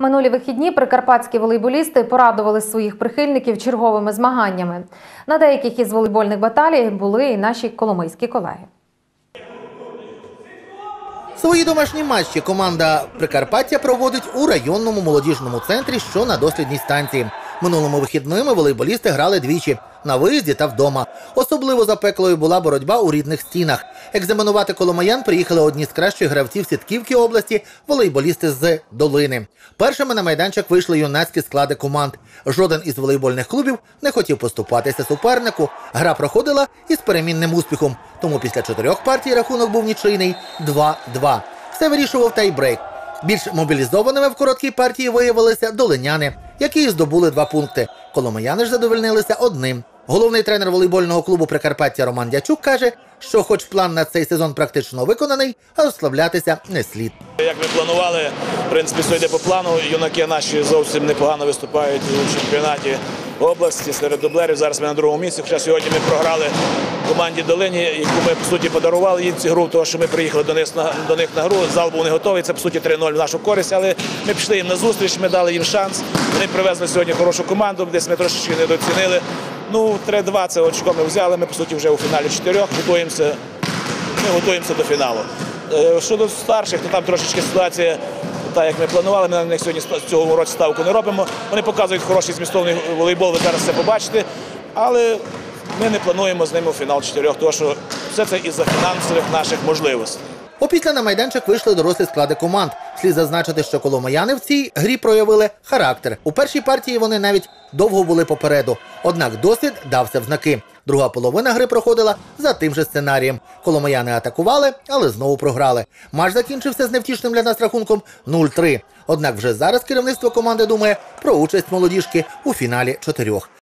Минулі вихідні прикарпатські волейболісти порадували своїх прихильників черговими змаганнями. На деяких із волейбольних баталій були і наші коломийські колеги. Свої домашні матчі команда Прикарпаття проводить у районному молодіжному центрі, що на дослідній станції. Минулими вихідними волейболісти грали двічі на виїзді та вдома. Особливо запеклою була боротьба у рідних стінах. Екзаменувати коломаян приїхали одні з кращих гравців сітківки області волейболісти з долини. Першими на майданчик вийшли юнацькі склади команд. Жоден із волейбольних клубів не хотів поступатися супернику. Гра проходила із перемінним успіхом. Тому після чотирьох партій рахунок був нічийний 2-2. Все вирішував тайбрейк. Більш мобілізованими в короткій партії виявилися долиняни, які здобули два пункти. Коломияни ж задовольнилися одним. Головний тренер волейбольного клубу Прикарпаття Роман Дячук каже, що, хоч план на цей сезон практично виконаний, а розслаблятися не слід. Як ми планували, в принципі, все йде по плану. Юнаки наші зовсім непогано виступають у чемпіонаті області серед дублерів. Зараз ми на другому місці. Хоча сьогодні ми програли команді Долині, яку ми по суті подарували їм цю гру, тому що ми приїхали до них на до них на гру. Зал був не готовий. Це по суті 3-0 в нашу користь. Але ми пішли їм на зустріч, ми дали їм шанс. Вони привезли сьогодні хорошу команду. Десь ми трошечки недооцінили. Ну, 3-2 це очко ми взяли. Ми по суті вже у фіналі чотирьох. Готуємося ми готуємося до фіналу. Е, Щодо старших, то там трошечки ситуація, так як ми планували, ми на них сьогодні ста- цього році ставку не робимо. Вони показують хороший змістовний волейбол, ви зараз це побачите. Але ми не плануємо з ними у фінал чотирьох, тому що все це із-за фінансових наших можливостей. Опісля на майданчик вийшли дорослі склади команд. Слід зазначити, що коломияни в цій грі проявили характер. У першій партії вони навіть довго були попереду. Однак досвід дався в знаки. Друга половина гри проходила за тим же сценарієм. Коломияни атакували, але знову програли. Матч закінчився з невтішним для нас рахунком 0-3. Однак вже зараз керівництво команди думає про участь молодіжки у фіналі чотирьох.